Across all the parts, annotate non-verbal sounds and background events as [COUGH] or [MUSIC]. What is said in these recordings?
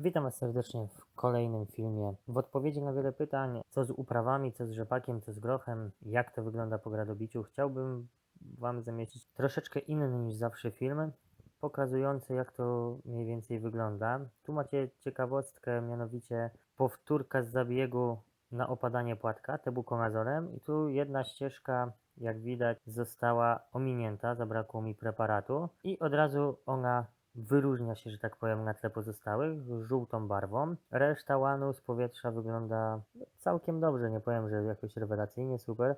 Witam Was serdecznie w kolejnym filmie. W odpowiedzi na wiele pytań, co z uprawami, co z rzepakiem, co z grochem, jak to wygląda po gradobiciu, chciałbym Wam zamieścić troszeczkę inny niż zawsze film, pokazujący jak to mniej więcej wygląda. Tu macie ciekawostkę, mianowicie powtórka z zabiegu na opadanie płatka tebukonazolem i tu jedna ścieżka, jak widać, została ominięta, zabrakło mi preparatu i od razu ona wyróżnia się, że tak powiem, na tle pozostałych żółtą barwą. Reszta łanu z powietrza wygląda całkiem dobrze, nie powiem, że jakoś rewelacyjnie super,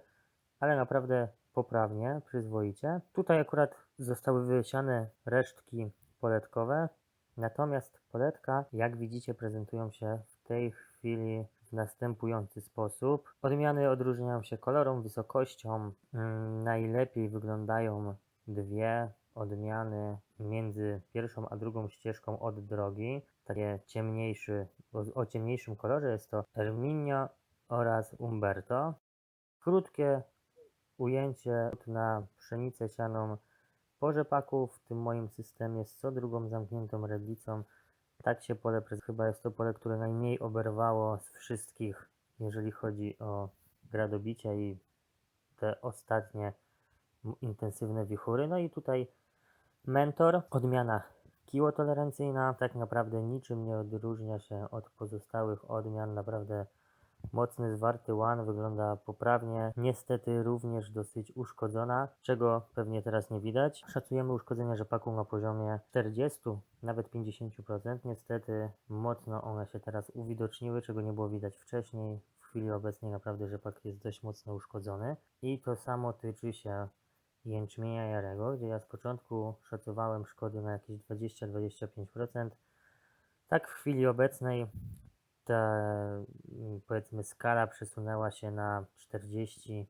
ale naprawdę poprawnie, przyzwoicie. Tutaj akurat zostały wysiane resztki poletkowe, natomiast poletka, jak widzicie, prezentują się w tej chwili w następujący sposób. Odmiany odróżniają się kolorą, wysokością. Mm, Najlepiej wyglądają dwie odmiany między pierwszą a drugą ścieżką od drogi. Takie ciemniejszy, o, ciemniejszym kolorze jest to Erminio oraz Umberto. Krótkie ujęcie na pszenicę sianą po rzepaku w tym moim systemie z co drugą zamkniętą redlicą. Tak się pole, chyba jest to pole, które najmniej oberwało z wszystkich, jeżeli chodzi o gradobicie i te ostatnie intensywne wichury. No i tutaj mentor, odmiana kiłotolerancyjna, tak naprawdę niczym nie odróżnia się od pozostałych odmian, naprawdę Mocny, zwarty łan wygląda poprawnie, niestety również dosyć uszkodzona, czego pewnie teraz nie widać. Szacujemy uszkodzenia rzepaku na poziomie 40, nawet 50%. Niestety mocno one się teraz uwidoczniły, czego nie było widać wcześniej. W chwili obecnej naprawdę rzepak jest dość mocno uszkodzony. I to samo tyczy się jęczmienia jarego, gdzie ja z początku szacowałem szkody na jakieś 20-25%. Tak w chwili obecnej ta mm, powiedzmy skala przesunęła się na 40,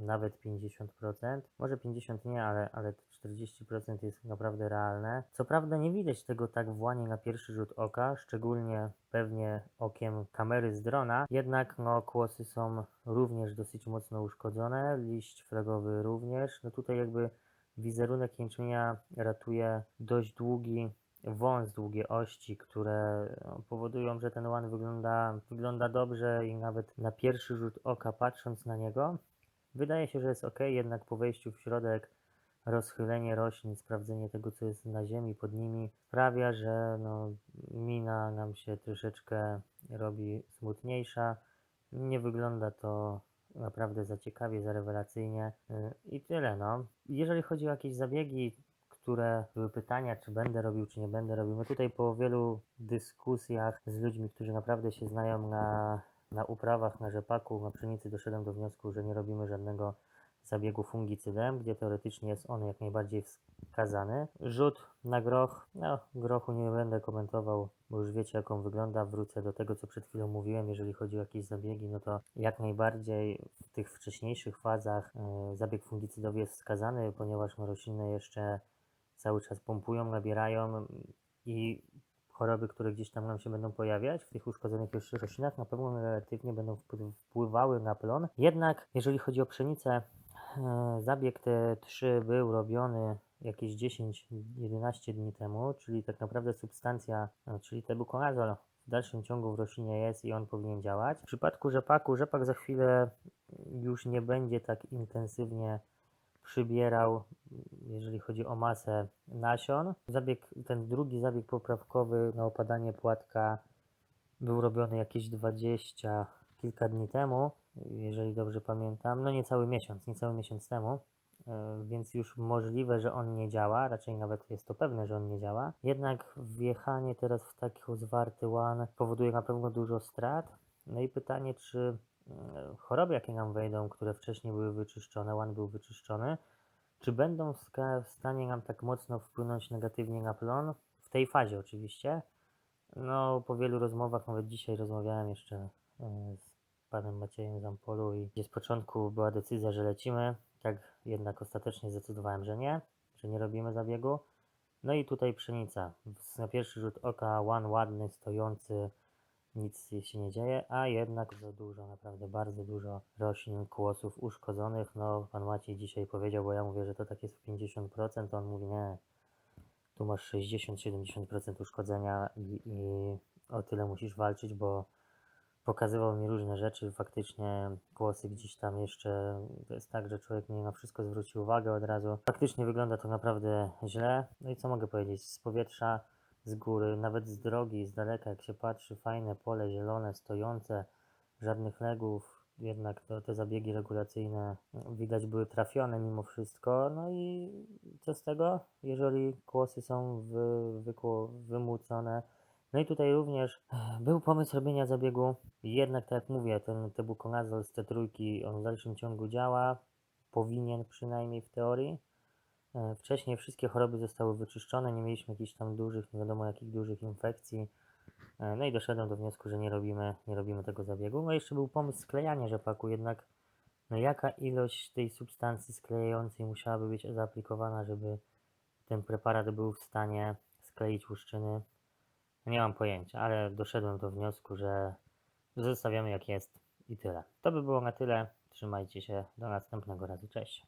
nawet 50%. Może 50 nie, ale, ale te 40% jest naprawdę realne. Co prawda nie widać tego tak włanie na pierwszy rzut oka, szczególnie pewnie okiem kamery z drona, jednak no, kłosy są również dosyć mocno uszkodzone, liść flagowy również. No tutaj jakby wizerunek jęczmienia ratuje dość długi wąs, długie ości, które no, powodują, że ten łan wygląda, wygląda dobrze i nawet na pierwszy rzut oka patrząc na niego, wydaje się, że jest ok, jednak po wejściu w środek rozchylenie roślin, sprawdzenie tego, co jest na ziemi pod nimi, sprawia, że no, mina nam się troszeczkę robi smutniejsza. Nie wygląda to naprawdę za ciekawie, za rewelacyjnie. Yy, I tyle, no. Jeżeli chodzi o jakieś zabiegi, które były pytania, czy będę robił, czy nie będę robił. No tutaj po wielu dyskusjach z ludźmi, którzy naprawdę się znają na, na uprawach, na rzepaku, na pszenicy, doszedłem do wniosku, że nie robimy żadnego zabiegu fungicydem, gdzie teoretycznie jest on jak najbardziej wskazany. Rzut na groch, no grochu nie będę komentował, bo już wiecie jak on wygląda. Wrócę do tego, co przed chwilą mówiłem, jeżeli chodzi o jakieś zabiegi, no to jak najbardziej w tych wcześniejszych fazach e, zabieg fungicydowy jest wskazany, ponieważ rośliny jeszcze cały czas pompują, nabierają i choroby, które gdzieś tam nam się będą pojawiać w tych uszkodzonych już roślinach, na pewno negatywnie będą wpływ- wpływały na plon. Jednak jeżeli chodzi o pszenicę, e, zabieg T3 był robiony jakieś 10-11 dni temu, czyli tak naprawdę substancja, e, czyli tebukonazol w dalszym ciągu w roślinie jest i on powinien działać. W przypadku rzepaku, rzepak za chwilę już nie będzie tak intensywnie przybierał, jeżeli chodzi o masę nasion. Zabieg, ten drugi zabieg poprawkowy na opadanie płatka był robiony jakieś 20 kilka dni temu, jeżeli dobrze pamiętam. No niecały miesiąc, niecały miesiąc temu. e, Więc już możliwe, że on nie działa, raczej nawet jest to pewne, że on nie działa. Jednak wjechanie teraz w taki zwarty łan powoduje na pewno dużo strat. No i pytanie, czy choroby, jakie nam wejdą, które wcześniej były wyczyszczone, łan był wyczyszczony, czy będą w stanie nam tak mocno wpłynąć negatywnie na plon? W tej fazie oczywiście. No, po wielu rozmowach, nawet dzisiaj rozmawiałem jeszcze e, z panem Maciejem Zampolu i gdzie z początku była decyzja, że lecimy, tak jednak ostatecznie zdecydowałem, że nie, że nie robimy zabiegu. No i tutaj pszenica. Na pierwszy rzut oka łan ładny, stojący, nic się nie dzieje, a jednak za dużo, naprawdę bardzo dużo roślin, kłosów uszkodzonych. No, pan Maciej dzisiaj powiedział, bo ja mówię, że to tak jest w 50%, on mówi nie, tu masz 60-70% uszkodzenia i, i tyle musisz walczyć, bo pokazywał mi różne rzeczy, faktycznie głosy gdzieś tam jeszcze, to jest tak, że człowiek nie na wszystko zwróci uwagę od razu. Faktycznie wygląda to naprawdę źle. No i co mogę powiedzieć, z powietrza, z góry, nawet z drogi, z daleka, jak się patrzy, fajne pole zielone, stojące, żadnych legów, jednak to, te zabiegi regulacyjne no, widać były trafione mimo wszystko. No i co z tego, jeżeli kłosy są wy, wykło, wymłócone. No i tutaj również [SIGHS] był pomysł robienia zabiegu, jednak tak jak mówię, ten tebukonazol z T3, on w dalszym ciągu działa, powinien przynajmniej w teorii. E, Wcześniej wszystkie choroby zostały wyczyszczone, nie mieliśmy jakichś tam dużych, nie wiadomo jakich dużych infekcji. E, No i doszedłem do wniosku, że nie robimy, nie robimy tego zabiegu. No jeszcze był pomysł sklejania rzepaku, jednak no jaka ilość tej substancji sklejającej musiałaby być zaaplikowana, żeby ten preparat był w stanie skleić łuszczyny? Nie mam pojęcia, ale doszedłem do wniosku, że zostawiamy jak jest i tyle. To by było na tyle. Trzymajcie się. Do następnego razu. Cześć.